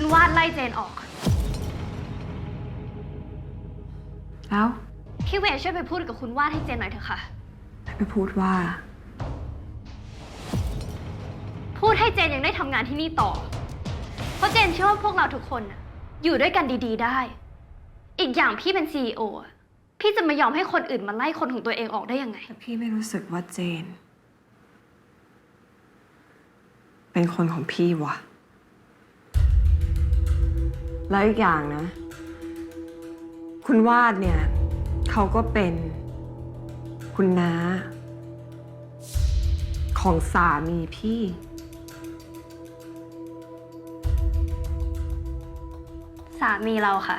คุณวาดไล่เจนออก แล้วพี่เวย์ช่วยไปพูดกับคุณวาดให้เจนหน่อยเถอะค่ะ ไปพูดว่า พูดให้เจนยังได้ทำงานที่นี่ต่อ เพราะเจนเชื่อว่าพวกเราทุกคนน่ะอยู่ด้วยกันดีๆได้ อีกอย่างพี่เป็น CEO อะพี่จะไม่ยอมให้คนอื่นมาไล่คนของตัวเองออกได้ยังไง แต่พี่ไม่รู้สึกว่าเจน เป็นคนของพี่วะ แล้วอีกอย่างนะ คุณวาดเนี่ยเขาก็เป็นคุณน้า ของสามีพี่ สามีเราค่ะ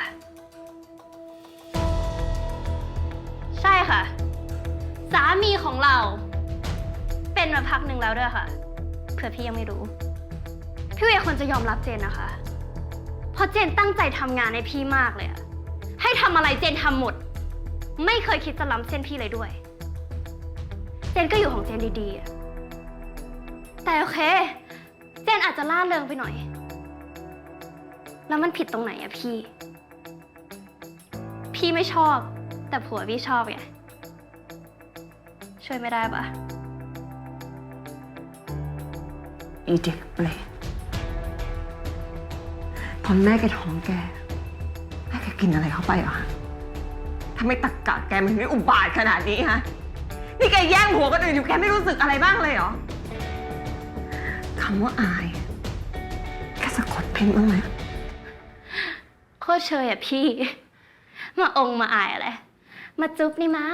ใช่ค่ะ สามีของเรา เป็นมาพักหนึ่งแล้วด้วยค่ะ เผื่อพี่ยังไม่รู้ พี่เวย์ควรจะยอมรับเจนนะคะ ราะเจนตั้งใจทำงานในพี่มากเลยอะให้ทำอะไรเจนทำหมด ไม่เคยคิดจะล้ำเส้นพี่เลยด้วย เจนก็อยู่ของเจนดีๆอะแต่โอเค เจนอาจจะล่าเริงไปหน่อย แล้วมันผิดตรงไหนอะพี่ พี่ไม่ชอบ แต่ผัวพี่ชอบไง ช่วยไม่ได้ปะอีเด็กเปรต อนแม่แกท้องแก แม่แกกินอะไรเข้าไปเหรอฮะทำไมตักกะแกมันได้อุบาทขนาดนี้ฮะ นี่แกแย่งผัวคนอื่นอยู่แกไม่รู้สึกอะไรบ้างเลยเหรอคำว่าอาย แกสะกดเพ่งบ้างไหมโคตรเชยอะพี่ มาองค์มาอายอะไร มาจุ๊บนี่มา